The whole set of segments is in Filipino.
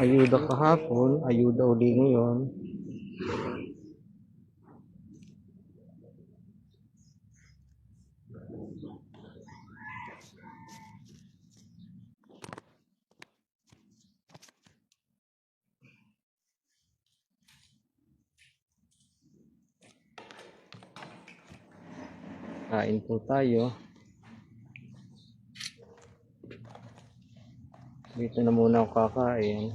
Ayuda kahapon, ayuda uli ngayon. Kain po tayo. Dito na muna ako kakain.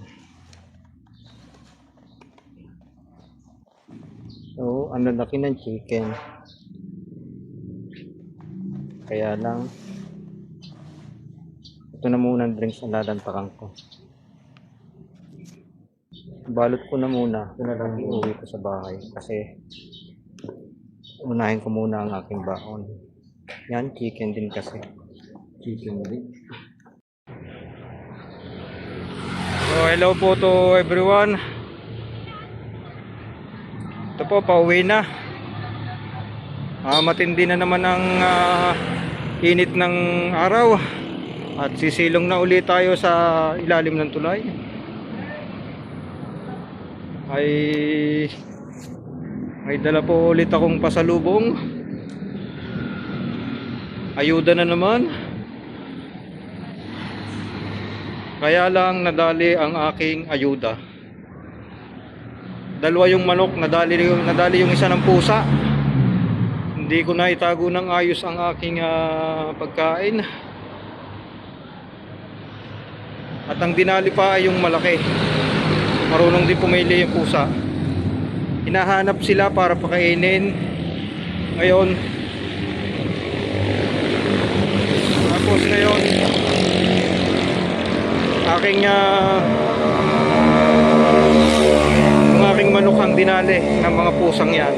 So, ang lalaki ng chicken. Kaya lang, ito na muna ang drinks na lalantakan ko. Balot ko na muna. Ito na lang iuwi ko sa bahay. Kasi, unahin ko muna ang aking baon. Yan, chicken din kasi. Chicken din. So, hello po to everyone. Ito po, pauwi na. Ah, matindi na naman ang ah, init ng araw. At sisilong na ulit tayo sa ilalim ng tulay. Ay may dala po ulit akong pasalubong. Ayuda na naman. Kaya lang nadali ang aking ayuda. Dalawa yung manok, nadali, nadali yung isa ng pusa. Hindi ko na itago ng ayos ang aking ah, pagkain. At ang dinali pa ay yung malaki. Marunong din pumili yung pusa. Hinahanap sila para pakainin. Ngayon, tapos ngayon, aking ah, ang aking manok ang dinali ng mga pusang yan.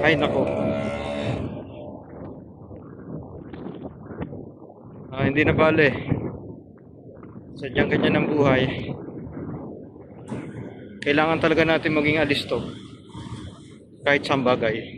Ay nako. Ah, hindi na bale. Sadyang ganyan ang buhay. Kailangan talaga natin maging alisto kahit sa bagay